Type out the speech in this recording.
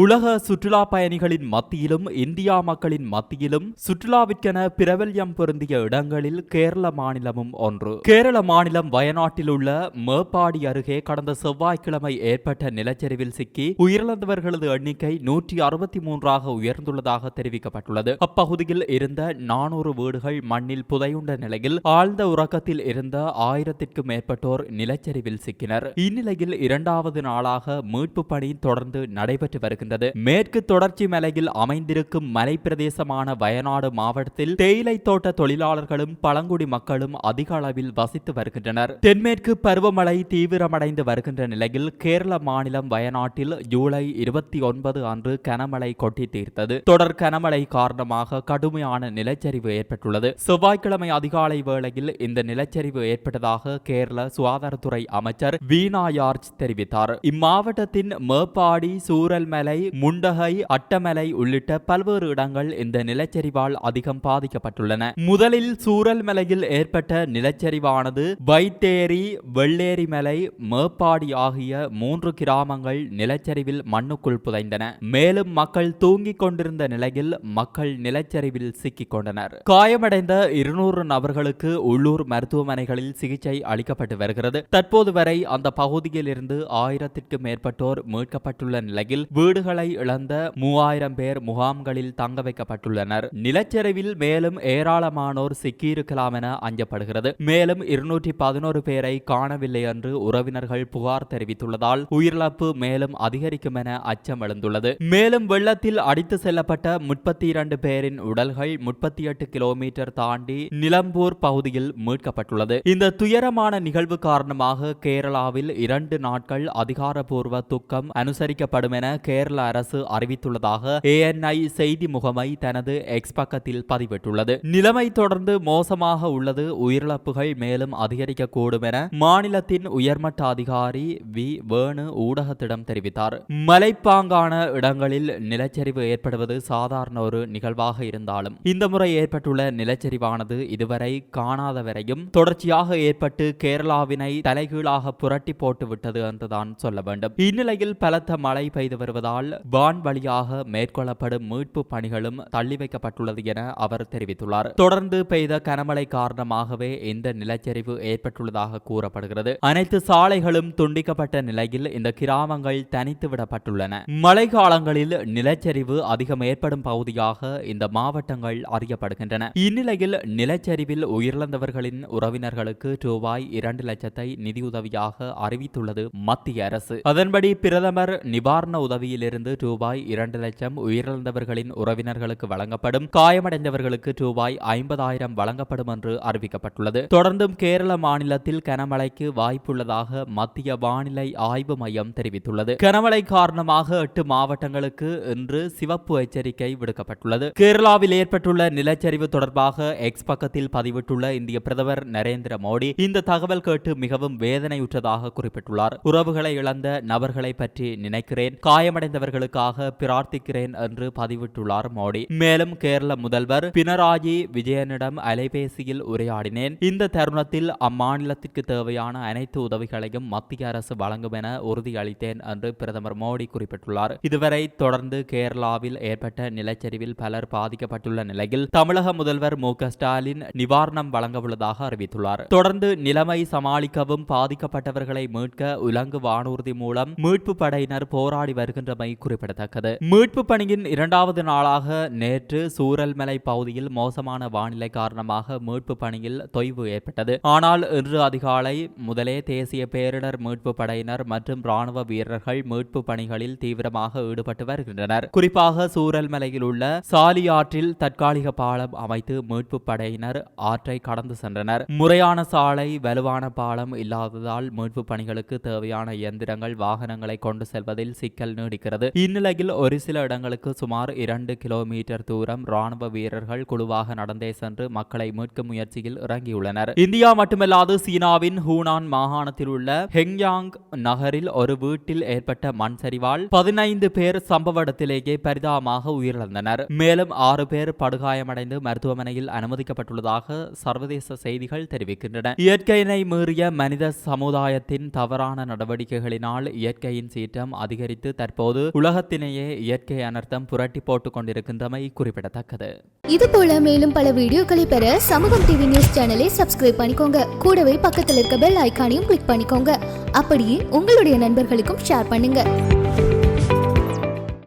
உலக சுற்றுலா பயணிகளின் மத்தியிலும் இந்தியா மக்களின் மத்தியிலும் சுற்றுலாவிற்கென பிரபல்யம் பொருந்திய இடங்களில் கேரள மாநிலமும் ஒன்று. கேரள மாநிலம் வயநாட்டில் உள்ள மேப்பாடி அருகே கடந்த செவ்வாய்க்கிழமை ஏற்பட்ட நிலச்சரிவில் சிக்கி உயிரிழந்தவர்களது எண்ணிக்கை நூற்றி அறுபத்தி மூன்றாக உயர்ந்துள்ளதாக தெரிவிக்கப்பட்டுள்ளது. அப்பகுதியில் இருந்த நானூறு வீடுகள் மண்ணில் புதையுண்ட நிலையில் ஆழ்ந்த உறக்கத்தில் இருந்த ஆயிரத்திற்கும் மேற்பட்டோர் நிலச்சரிவில் சிக்கினர். இந்நிலையில் இரண்டாவது நாளாக மீட்பு பணி தொடர்ந்து நடைபெற்று வருகின்றது மேற்கு தொடர்ச்சி மலையில் அமைந்திருக்கும் மலை பிரதேசமான வயநாடு மாவட்டத்தில் தேயிலை தோட்ட தொழிலாளர்களும் பழங்குடி மக்களும் அதிக அளவில் வசித்து வருகின்றனர். தென்மேற்கு பருவமழை தீவிரமடைந்து வருகின்ற நிலையில் கேரள மாநிலம் வயநாட்டில் ஜூலை இருபத்தி ஒன்பது அன்று கனமழை கொட்டி தீர்த்தது. தொடர் கனமழை காரணமாக கடுமையான நிலச்சரிவு ஏற்பட்டுள்ளது. செவ்வாய்க்கிழமை அதிகாலை வேளையில் இந்த நிலச்சரிவு ஏற்பட்டதாக கேரள சுகாதாரத்துறை அமைச்சர் வீணா யார்ஜ் தெரிவித்தார். இம்மாவட்டத்தின் மேப்பாடி சூரல்மலை முண்டகை அட்டமலை உள்ளிட்ட பல்வேறு இடங்கள் இந்த நிலச்சரிவால் அதிகம் பாதிக்கப்பட்டுள்ளன. முதலில் சூரல்மலையில் ஏற்பட்ட நிலச்சரிவானது வைத்தேரி வெள்ளேரி மலை மேப்பாடி ஆகிய மூன்று கிராமங்கள் நிலச்சரிவில் மண்ணுக்குள் புதைந்தன. மேலும் மக்கள் தூங்கிக் கொண்டிருந்த நிலையில் மக்கள் நிலச்சரிவில் சிக்கிக் கொண்டனர். காயமடைந்த இருநூறு நபர்களுக்கு உள்ளூர் மருத்துவமனைகளில் சிகிச்சை அளிக்கப்பட்டு வருகிறது. தற்போது வரை அந்த பகுதியில் இருந்து ஆயிரத்திற்கும் மேற்பட்டோர் மீட்கப்பட்டுள்ள நிலையில் வீடுகள் இழந்த மூவாயிரம் பேர் முகாம்களில் தங்க வைக்கப்பட்டுள்ளனர். நிலச்சரிவில் மேலும் ஏராளமானோர் சிக்கியிருக்கலாம் என அஞ்சப்படுகிறது. மேலும் இருநூற்றி பதினோரு பேரை காணவில்லை என்று உறவினர்கள் புகார் தெரிவித்துள்ளதால் உயிரிழப்பு மேலும் அதிகரிக்கும் என அச்சம் எழுந்துள்ளது. மேலும் வெள்ளத்தில் அடித்து செல்லப்பட்ட முப்பத்தி இரண்டு பேரின் உடல்கள் முப்பத்தி எட்டு கிலோமீட்டர் தாண்டி நிலம்பூர் பகுதியில் மீட்கப்பட்டுள்ளது. இந்த துயரமான நிகழ்வு காரணமாக கேரளாவில் இரண்டு நாட்கள் அதிகாரப்பூர்வ துக்கம் அனுசரிக்கப்படும் என கேரள அரசு அறிவித்துள்ளதாக ஏஎன்ஐ செய்தி முகமை தனது எக்ஸ் பக்கத்தில் பதிவிட்டுள்ளது. நிலைமை தொடர்ந்து மோசமாக உள்ளது. உயிரிழப்புகள் மேலும் அதிகரிக்கக்கூடும் என மாநிலத்தின் உயர்மட்ட அதிகாரி வி. வேணு ஊடகத்திடம் தெரிவித்தார். மலைப்பாங்கான இடங்களில் நிலச்சரிவு ஏற்படுவது சாதாரண ஒரு நிகழ்வாக இருந்தாலும் இந்த முறை ஏற்பட்டுள்ள நிலச்சரிவானது இதுவரை காணாதவரையும் தொடர்ச்சியாக ஏற்பட்டு கேரளாவினை தலைகீழாக புரட்டி போட்டு விட்டது என்றுதான் சொல்ல வேண்டும். இந்நிலையில் பலத்த மழை பெய்து வருவதால் வான் வழியாக மேற்கொள்ளப்படும் மீட்பு பணிகளும் தள்ளி வைக்கப்பட்டுள்ளது என அவர் தெரிவித்துள்ளார். தொடர்ந்து பெய்த கனமழை காரணமாகவே இந்த நிலச்சரிவு ஏற்பட்டுள்ளதாக கூறப்படுகிறது. அனைத்து சாலைகளும் துண்டிக்கப்பட்ட நிலையில் இந்த கிராமங்கள் தனித்து விடப்பட்டுள்ளன. மழை காலங்களில் நிலச்சரிவு அதிகம் ஏற்படும் பகுதியாக இந்த மாவட்டங்கள் அறியப்படுகின்றன. இந்நிலையில் நிலச்சரிவில் உயிரிழந்தவர்களின் உறவினர்களுக்கு ரூபாய் இரண்டு லட்சத்தை நிதியுதவியாக அறிவித்துள்ளது மத்திய அரசு. அதன்படி பிரதமர் நிவாரண உதவியில் உதவியிலிருந்து ரூபாய் இரண்டு லட்சம் உயிரிழந்தவர்களின் உறவினர்களுக்கு வழங்கப்படும். காயமடைந்தவர்களுக்கு ரூபாய் ஐம்பதாயிரம் வழங்கப்படும் என்று அறிவிக்கப்பட்டுள்ளது. தொடர்ந்தும் கேரள மாநிலத்தில் கனமழைக்கு வாய்ப்புள்ளதாக மத்திய வானிலை ஆய்வு மையம் தெரிவித்துள்ளது. கனமழை காரணமாக எட்டு மாவட்டங்களுக்கு இன்று சிவப்பு எச்சரிக்கை விடுக்கப்பட்டுள்ளது. கேரளாவில் ஏற்பட்டுள்ள நிலச்சரிவு தொடர்பாக எக்ஸ் பக்கத்தில் பதிவிட்டுள்ள இந்திய பிரதமர் நரேந்திர மோடி இந்த தகவல் கேட்டு மிகவும் வேதனையுற்றதாக குறிப்பிட்டுள்ளார். உறவுகளை இழந்த நபர்களை பற்றி நினைக்கிறேன். காயமடைந்த காயமடைந்தவர்களுக்காக பிரார்த்திக்கிறேன் என்று பதிவிட்டுள்ளார் மோடி. மேலும் கேரள முதல்வர் பினராயி விஜயனிடம் அலைபேசியில் உரையாடினேன். இந்த தருணத்தில் அம்மாநிலத்திற்கு தேவையான அனைத்து உதவிகளையும் மத்திய அரசு வழங்கும் என உறுதியளித்தேன் என்று பிரதமர் மோடி குறிப்பிட்டுள்ளார். இதுவரை தொடர்ந்து கேரளாவில் ஏற்பட்ட நிலச்சரிவில் பலர் பாதிக்கப்பட்டுள்ள நிலையில் தமிழக முதல்வர் மு ஸ்டாலின் நிவாரணம் வழங்கவுள்ளதாக அறிவித்துள்ளார். தொடர்ந்து நிலைமை சமாளிக்கவும் பாதிக்கப்பட்டவர்களை மீட்க உலங்கு வானூர்தி மூலம் மீட்பு படையினர் போராடி வருகின்றமை குறிப்பிடத்தக்கது. மீட்பு பணியின் இரண்டாவது நாளாக நேற்று சூரல்மலை பகுதியில் மோசமான வானிலை காரணமாக மீட்பு பணியில் தொய்வு ஏற்பட்டது. ஆனால் இன்று அதிகாலை முதலே தேசிய பேரிடர் மீட்பு படையினர் மற்றும் ராணுவ வீரர்கள் மீட்பு பணிகளில் தீவிரமாக ஈடுபட்டு வருகின்றனர். குறிப்பாக சூரல்மலையில் உள்ள சாலி ஆற்றில் தற்காலிக பாலம் அமைத்து மீட்பு படையினர் ஆற்றை கடந்து சென்றனர். முறையான சாலை வலுவான பாலம் இல்லாததால் மீட்பு பணிகளுக்கு தேவையான இயந்திரங்கள் வாகனங்களை கொண்டு செல்வதில் சிக்கல் நீடிக்கிறது. இந்நிலையில் ஒரு சில இடங்களுக்கு சுமார் இரண்டு கிலோமீட்டர் தூரம் ராணுவ வீரர்கள் குழுவாக நடந்தே சென்று மக்களை மீட்கும் முயற்சியில் இறங்கியுள்ளனர். இந்தியா மட்டுமல்லாது சீனாவின் ஹூனான் மாகாணத்தில் உள்ள ஹெங்யாங் நகரில் ஒரு வீட்டில் ஏற்பட்ட மண் சரிவால் பதினைந்து பேர் சம்பவ இடத்திலேயே பரிதாபமாக உயிரிழந்தனர். மேலும் ஆறு பேர் படுகாயமடைந்து மருத்துவமனையில் அனுமதிக்கப்பட்டுள்ளதாக சர்வதேச செய்திகள் தெரிவிக்கின்றன. இயற்கையினை மீறிய மனித சமுதாயத்தின் தவறான நடவடிக்கைகளினால் இயற்கையின் சீற்றம் அதிகரித்து தற்போது உலகத்திலேயே இயற்கை அனர்த்தம் புரட்டி போட்டுக் கொண்டிருக்கின்றமை குறிப்பிடத்தக்கது. இது போல மேலும் பல வீடியோக்களை பெற சமூகம் டிவி நியூஸ் சேனலை சப்ஸ்கிரைப் பண்ணிக்கோங்க. கூடவே பக்கத்தில் இருக்க பெல் ஐக்கானையும் கிளிக் பண்ணிக்கோங்க. அப்படியே உங்களுடைய நண்பர்களுக்கும் ஷேர் பண்ணுங்க.